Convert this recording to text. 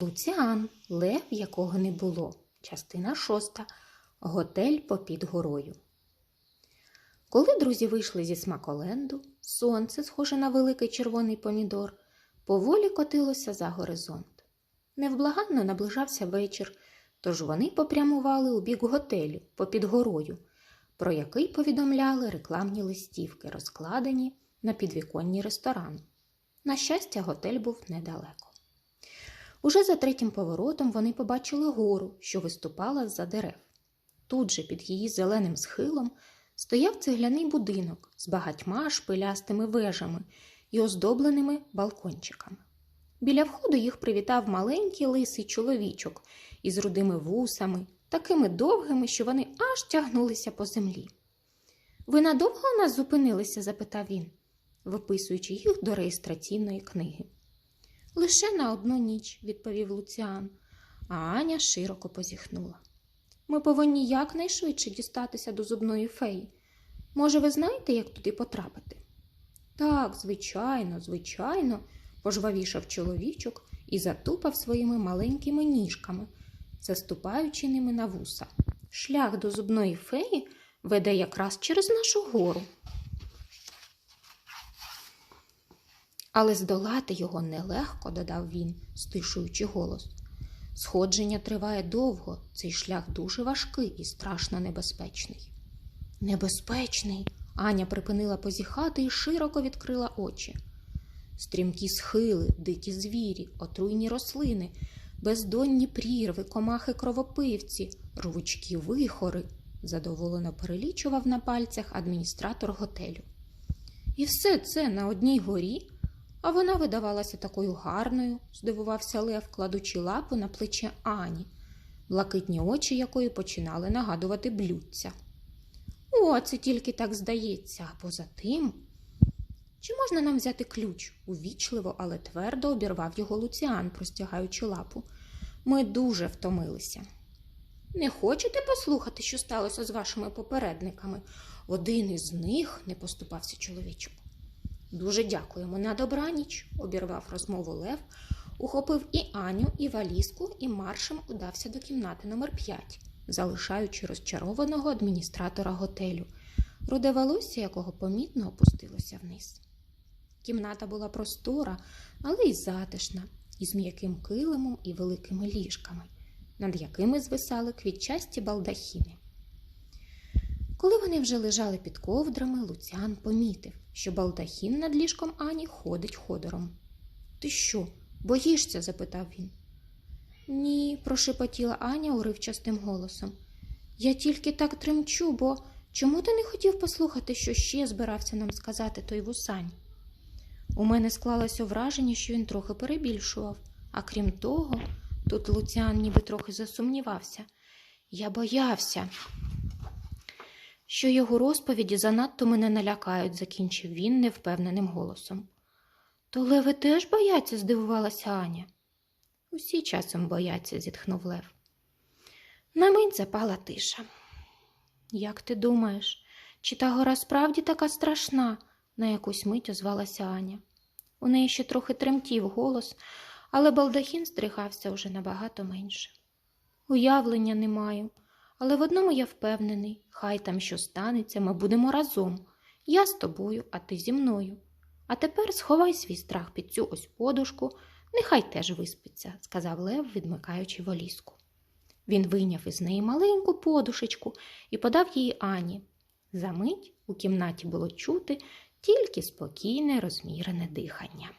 Луціан, лев, якого не було. Частина шоста. Готель попід горою. Коли друзі вийшли зі смаколенду, сонце, схоже на великий червоний помідор, поволі котилося за горизонт. Невблаганно наближався вечір, тож вони попрямували у бік готелю попід горою, про який повідомляли рекламні листівки, розкладені на підвіконні ресторану. На щастя, готель був недалеко. Уже за третім поворотом вони побачили гору, що виступала з-за дерев. Тут же, під її зеленим схилом, стояв цегляний будинок з багатьма шпилястими вежами і оздобленими балкончиками. Біля входу їх привітав маленький лисий чоловічок із рудими вусами, такими довгими, що вони аж тягнулися по землі. Ви надовго у нас зупинилися? запитав він, виписуючи їх до реєстраційної книги. Лише на одну ніч, відповів Луціан, а Аня широко позіхнула. Ми повинні якнайшвидше дістатися до зубної феї. Може, ви знаєте, як туди потрапити? Так, звичайно, звичайно, пожвавішав чоловічок і затупав своїми маленькими ніжками, заступаючи ними на вуса. Шлях до зубної феї веде якраз через нашу гору. Але здолати його нелегко, додав він, стишуючи голос. Сходження триває довго, цей шлях дуже важкий і страшно небезпечний. Небезпечний. Аня припинила позіхати і широко відкрила очі. Стрімкі схили, дикі звірі, отруйні рослини, бездонні прірви, комахи кровопивці, рвучкі вихори, задоволено перелічував на пальцях адміністратор готелю. І все це на одній горі, а вона видавалася такою гарною, здивувався Лев, кладучи лапу на плече Ані, блакитні очі якої починали нагадувати блюдця. О, це тільки так здається, а поза тим. Чи можна нам взяти ключ? увічливо, але твердо обірвав його Луціан, простягаючи лапу. Ми дуже втомилися. Не хочете послухати, що сталося з вашими попередниками? Один із них не поступався чоловічок. Дуже дякуємо на добраніч, обірвав розмову Лев, ухопив і Аню, і валізку, і маршем удався до кімнати номер 5 залишаючи розчарованого адміністратора готелю, руде волосся якого помітно опустилося вниз. Кімната була простора, але й затишна, із м'яким килимом і великими ліжками, над якими звисали квітчасті балдахіни. Коли вони вже лежали під ковдрами, Луціан помітив, що балдахін над ліжком Ані ходить ходором. Ти що, боїшся? запитав він. Ні, прошепотіла Аня уривчастим голосом. Я тільки так тремчу, бо чому ти не хотів послухати, що ще збирався нам сказати той вусань? У мене склалося враження, що він трохи перебільшував, а крім того, тут Луціан ніби трохи засумнівався. Я боявся, що його розповіді занадто мене налякають, закінчив він невпевненим голосом. То леви теж бояться, здивувалася Аня. Усі часом бояться, зітхнув Лев. На мить запала тиша. Як ти думаєш, чи та гора справді така страшна? на якусь мить озвалася Аня. У неї ще трохи тремтів голос, але балдахін стригався уже набагато менше. Уявлення не маю, але в одному я впевнений, хай там що станеться, ми будемо разом. Я з тобою, а ти зі мною. А тепер сховай свій страх під цю ось подушку. Нехай теж виспиться, сказав Лев, відмикаючи воліску. Він вийняв із неї маленьку подушечку і подав її Ані. Замить у кімнаті було чути тільки спокійне, розмірене дихання.